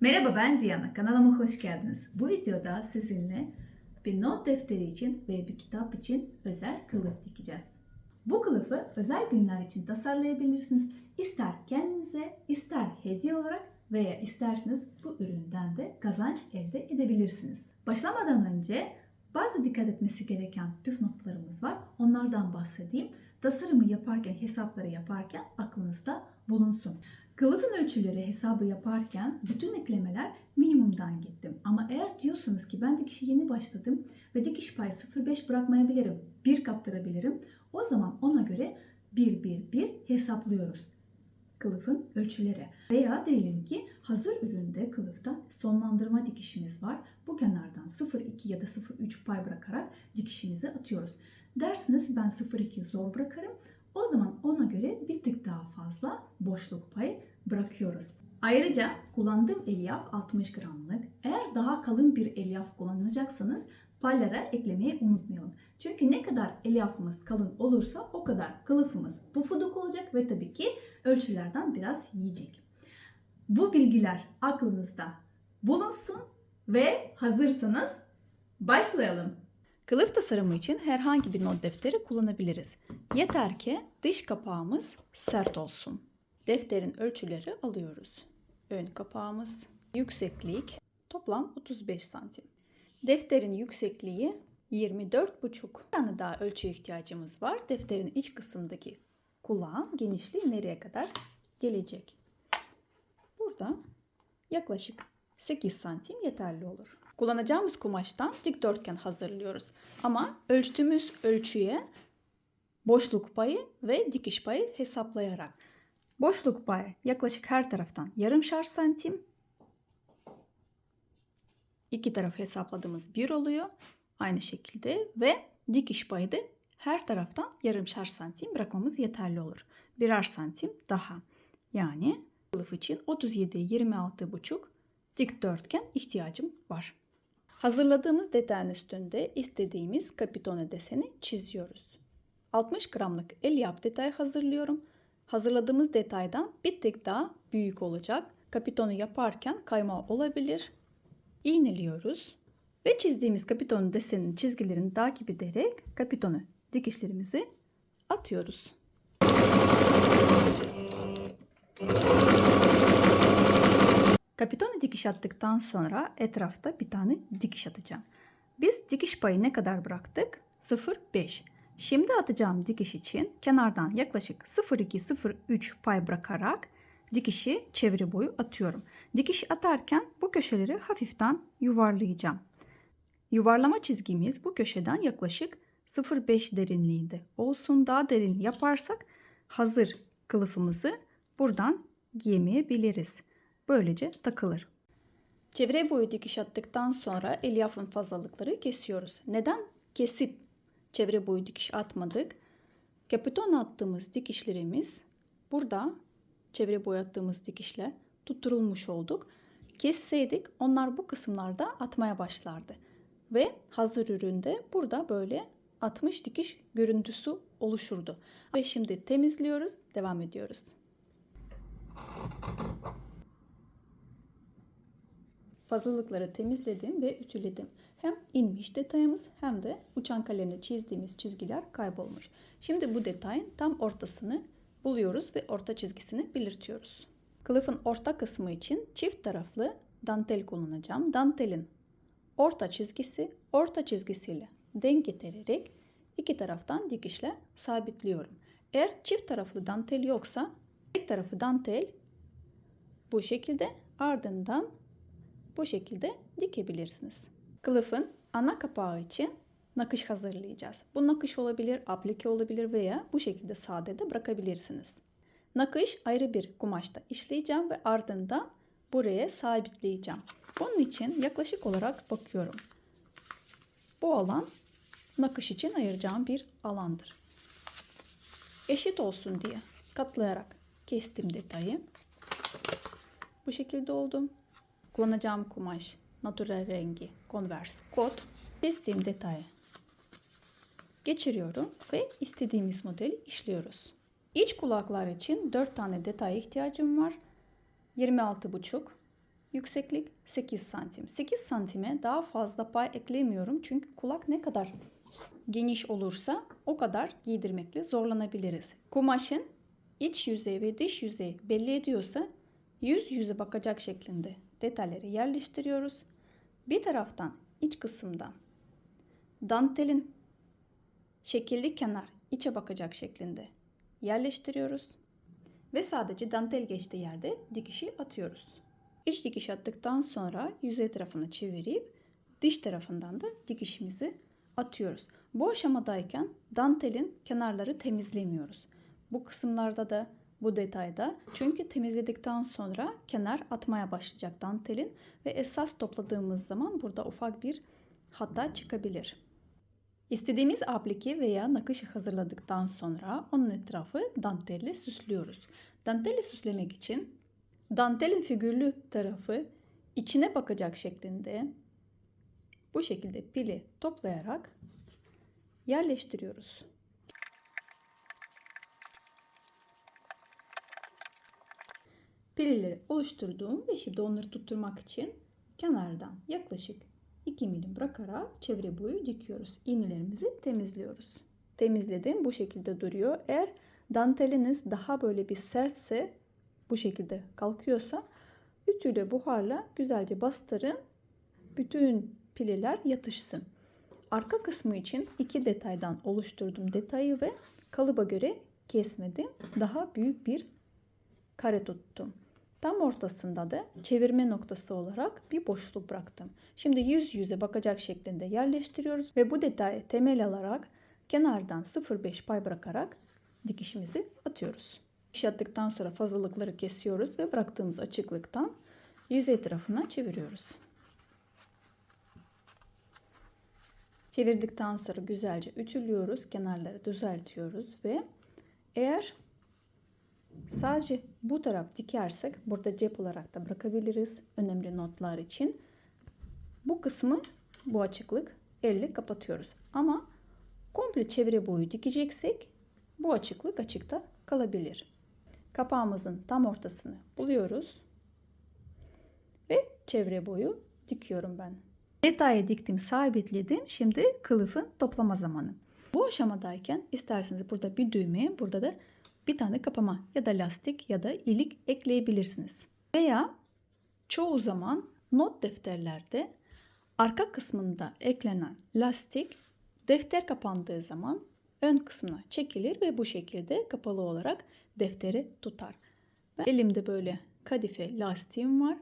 Merhaba ben Diana, kanalıma hoş geldiniz. Bu videoda sizinle bir not defteri için ve bir kitap için özel kılıf dikeceğiz. Bu kılıfı özel günler için tasarlayabilirsiniz. İster kendinize, ister hediye olarak veya isterseniz bu üründen de kazanç elde edebilirsiniz. Başlamadan önce bazı dikkat etmesi gereken püf noktalarımız var. Onlardan bahsedeyim. Tasarımı yaparken, hesapları yaparken aklınızda bulunsun. Kılıfın ölçüleri hesabı yaparken bütün eklemeler minimumdan gittim. Ama eğer diyorsunuz ki ben dikişe yeni başladım ve dikiş payı 0.5 bırakmayabilirim, 1 kaptırabilirim. O zaman ona göre 1-1-1 hesaplıyoruz kılıfın ölçüleri. Veya diyelim ki hazır üründe kılıfta sonlandırma dikişimiz var. Bu kenardan 0.2 ya da 0.3 pay bırakarak dikişimizi atıyoruz. Dersiniz ben 0.2'yi zor bırakırım. O zaman ona göre bir tık daha fazla boşluk payı bırakıyoruz. Ayrıca kullandığım elyaf 60 gramlık. Eğer daha kalın bir elyaf kullanacaksanız paylara eklemeyi unutmayalım. Çünkü ne kadar elyafımız kalın olursa o kadar kılıfımız pufuduk olacak ve tabii ki ölçülerden biraz yiyecek. Bu bilgiler aklınızda bulunsun ve hazırsanız başlayalım. Kılıf tasarımı için herhangi bir not defteri kullanabiliriz. Yeter ki dış kapağımız sert olsun. Defterin ölçüleri alıyoruz. Ön kapağımız, yükseklik toplam 35 santim. Defterin yüksekliği 24,5. Bir tane daha ölçü ihtiyacımız var. Defterin iç kısmındaki kulağın genişliği nereye kadar gelecek? Burada yaklaşık 8 santim yeterli olur. Kullanacağımız kumaştan dikdörtgen hazırlıyoruz. Ama ölçtüğümüz ölçüye boşluk payı ve dikiş payı hesaplayarak. Boşluk payı yaklaşık her taraftan yarımşar santim. İki taraf hesapladığımız bir oluyor. Aynı şekilde ve dikiş payı da her taraftan yarımşar santim bırakmamız yeterli olur. Birer santim daha. Yani kılıf için 37 26,5 dikdörtgen ihtiyacım var. Hazırladığımız detayın üstünde istediğimiz kapitone deseni çiziyoruz. 60 gramlık el yap detay hazırlıyorum. Hazırladığımız detaydan bir tık daha büyük olacak. Kapitonu yaparken kayma olabilir. İğneliyoruz ve çizdiğimiz kapitonun deseninin çizgilerini takip ederek kapitonu dikişlerimizi atıyoruz. Kapitonu dikiş attıktan sonra etrafta bir tane dikiş atacağım. Biz dikiş payı ne kadar bıraktık? 0,5. Şimdi atacağım dikiş için kenardan yaklaşık 0,2-0,3 pay bırakarak dikişi çevre boyu atıyorum. Dikiş atarken bu köşeleri hafiften yuvarlayacağım. Yuvarlama çizgimiz bu köşeden yaklaşık 0,5 derinliğinde olsun. Daha derin yaparsak hazır kılıfımızı buradan giyemeyebiliriz. Böylece takılır. Çevre boyu dikiş attıktan sonra elyafın fazlalıkları kesiyoruz. Neden kesip çevre boyu dikiş atmadık? Kapiton attığımız dikişlerimiz burada çevre boyu attığımız dikişle tutturulmuş olduk. Kesseydik onlar bu kısımlarda atmaya başlardı. Ve hazır üründe burada böyle 60 dikiş görüntüsü oluşurdu. Ve şimdi temizliyoruz, devam ediyoruz. Fazlalıkları temizledim ve ütüledim. Hem inmiş detayımız hem de uçan kalemle çizdiğimiz çizgiler kaybolmuş. Şimdi bu detayın tam ortasını buluyoruz ve orta çizgisini belirtiyoruz. Kılıfın orta kısmı için çift taraflı dantel kullanacağım. Dantelin orta çizgisi orta çizgisiyle denk getirerek iki taraftan dikişle sabitliyorum. Eğer çift taraflı dantel yoksa tek tarafı dantel bu şekilde ardından bu şekilde dikebilirsiniz. Kılıfın ana kapağı için nakış hazırlayacağız. Bu nakış olabilir, aplike olabilir veya bu şekilde sade de bırakabilirsiniz. Nakış ayrı bir kumaşta işleyeceğim ve ardından buraya sabitleyeceğim. Bunun için yaklaşık olarak bakıyorum. Bu alan nakış için ayıracağım bir alandır. Eşit olsun diye katlayarak kestim detayı. Bu şekilde oldu. Kullanacağım kumaş natural rengi Converse kot. Çizdiğim detayı geçiriyorum ve istediğimiz modeli işliyoruz. İç kulaklar için 4 tane detay ihtiyacım var. 26,5, Yükseklik 8 santim. 8 santime daha fazla pay eklemiyorum. Çünkü kulak ne kadar geniş olursa o kadar giydirmekle zorlanabiliriz. Kumaşın iç yüzey ve dış yüzey belli ediyorsa yüz yüze bakacak şeklinde detayları yerleştiriyoruz. Bir taraftan iç kısımdan dantelin şekilli kenar içe bakacak şeklinde yerleştiriyoruz. Ve sadece dantel geçtiği yerde dikişi atıyoruz. İç dikiş attıktan sonra yüzey tarafını çevirip dış tarafından da dikişimizi atıyoruz. Bu aşamadayken dantelin kenarları temizlemiyoruz. Bu kısımlarda da bu detayda çünkü temizledikten sonra kenar atmaya başlayacak dantelin ve esas topladığımız zaman burada ufak bir hata çıkabilir. İstediğimiz aplike veya nakışı hazırladıktan sonra onun etrafı dantelle süslüyoruz. Dantelle süslemek için dantelin figürlü tarafı içine bakacak şeklinde bu şekilde pili toplayarak yerleştiriyoruz. Pilleri oluşturduğum ve şimdi onları tutturmak için kenardan yaklaşık 2 milim bırakarak çevre boyu dikiyoruz. İğnelerimizi temizliyoruz. Temizledim. Bu şekilde duruyor. Eğer danteliniz daha böyle bir sertse bu şekilde kalkıyorsa ütüyle buharla güzelce bastırın. Bütün pileler yatışsın. Arka kısmı için iki detaydan oluşturdum detayı ve kalıba göre kesmedim. Daha büyük bir kare tuttum. Tam ortasında da çevirme noktası olarak bir boşluk bıraktım. Şimdi yüz yüze bakacak şeklinde yerleştiriyoruz ve bu detayı temel alarak kenardan 0,5 pay bırakarak dikişimizi atıyoruz. Dikiş attıktan sonra fazlalıkları kesiyoruz ve bıraktığımız açıklıktan yüzey tarafına çeviriyoruz. Çevirdikten sonra güzelce ütülüyoruz. Kenarları düzeltiyoruz ve eğer Sadece bu taraf dikersek burada cep olarak da bırakabiliriz önemli notlar için. Bu kısmı bu açıklık elle kapatıyoruz. Ama komple çevre boyu dikeceksek bu açıklık açıkta kalabilir. Kapağımızın tam ortasını buluyoruz. Ve çevre boyu dikiyorum ben. Detayı diktim, sabitledim. Şimdi kılıfın toplama zamanı. Bu aşamadayken isterseniz burada bir düğme, burada da bir tane kapama ya da lastik ya da ilik ekleyebilirsiniz. Veya çoğu zaman not defterlerde arka kısmında eklenen lastik defter kapandığı zaman ön kısmına çekilir ve bu şekilde kapalı olarak defteri tutar. Ben elimde böyle kadife lastiğim var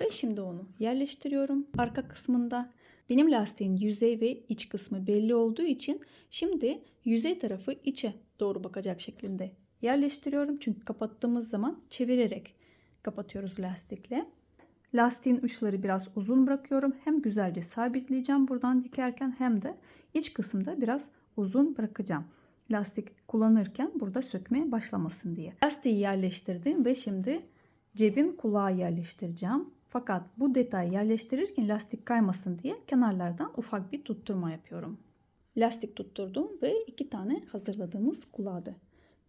ve şimdi onu yerleştiriyorum arka kısmında. Benim lastiğin yüzey ve iç kısmı belli olduğu için şimdi yüzey tarafı içe doğru bakacak şeklinde yerleştiriyorum. Çünkü kapattığımız zaman çevirerek kapatıyoruz lastikle. Lastiğin uçları biraz uzun bırakıyorum. Hem güzelce sabitleyeceğim buradan dikerken hem de iç kısımda biraz uzun bırakacağım. Lastik kullanırken burada sökmeye başlamasın diye. Lastiği yerleştirdim ve şimdi cebin kulağı yerleştireceğim. Fakat bu detayı yerleştirirken lastik kaymasın diye kenarlardan ufak bir tutturma yapıyorum. Lastik tutturdum ve iki tane hazırladığımız kulağı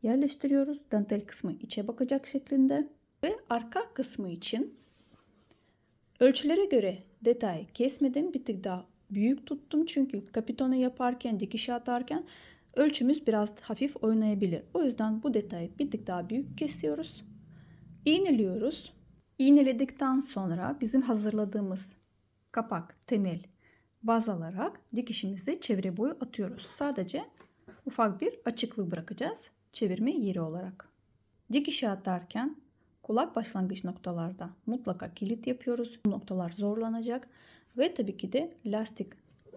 yerleştiriyoruz. Dantel kısmı içe bakacak şeklinde ve arka kısmı için ölçülere göre detay kesmedim. Bir tık daha büyük tuttum. Çünkü kapitonu yaparken, dikiş atarken ölçümüz biraz hafif oynayabilir. O yüzden bu detayı bir tık daha büyük kesiyoruz. İğneliyoruz. İğneledikten sonra bizim hazırladığımız kapak, temel baz alarak dikişimizi çevre boyu atıyoruz. Sadece ufak bir açıklık bırakacağız çevirme yeri olarak. Dikişe atarken kulak başlangıç noktalarda mutlaka kilit yapıyoruz. Bu noktalar zorlanacak ve tabii ki de lastik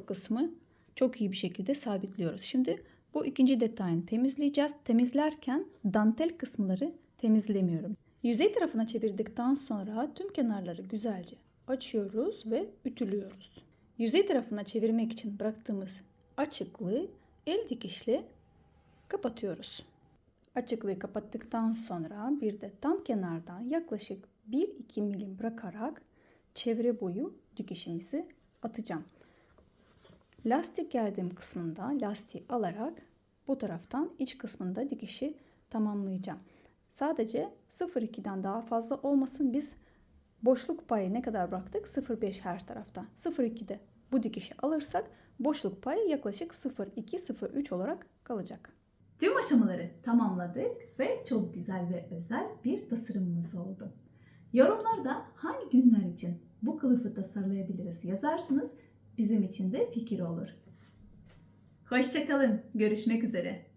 kısmı çok iyi bir şekilde sabitliyoruz. Şimdi bu ikinci detayını temizleyeceğiz. Temizlerken dantel kısımları temizlemiyorum. Yüzey tarafına çevirdikten sonra tüm kenarları güzelce açıyoruz ve ütülüyoruz. Yüzey tarafına çevirmek için bıraktığımız açıklığı el dikişle kapatıyoruz. Açıklığı kapattıktan sonra bir de tam kenardan yaklaşık 1-2 milim bırakarak çevre boyu dikişimizi atacağım. Lastik geldiğim kısmında lastiği alarak bu taraftan iç kısmında dikişi tamamlayacağım. Sadece 0.2'den daha fazla olmasın biz Boşluk payı ne kadar bıraktık? 0,5 her tarafta. 0,2'de bu dikişi alırsak boşluk payı yaklaşık 0,2-0,3 olarak kalacak. Tüm aşamaları tamamladık ve çok güzel ve özel bir tasarımımız oldu. Yorumlarda hangi günler için bu kılıfı tasarlayabiliriz yazarsanız bizim için de fikir olur. Hoşçakalın. Görüşmek üzere.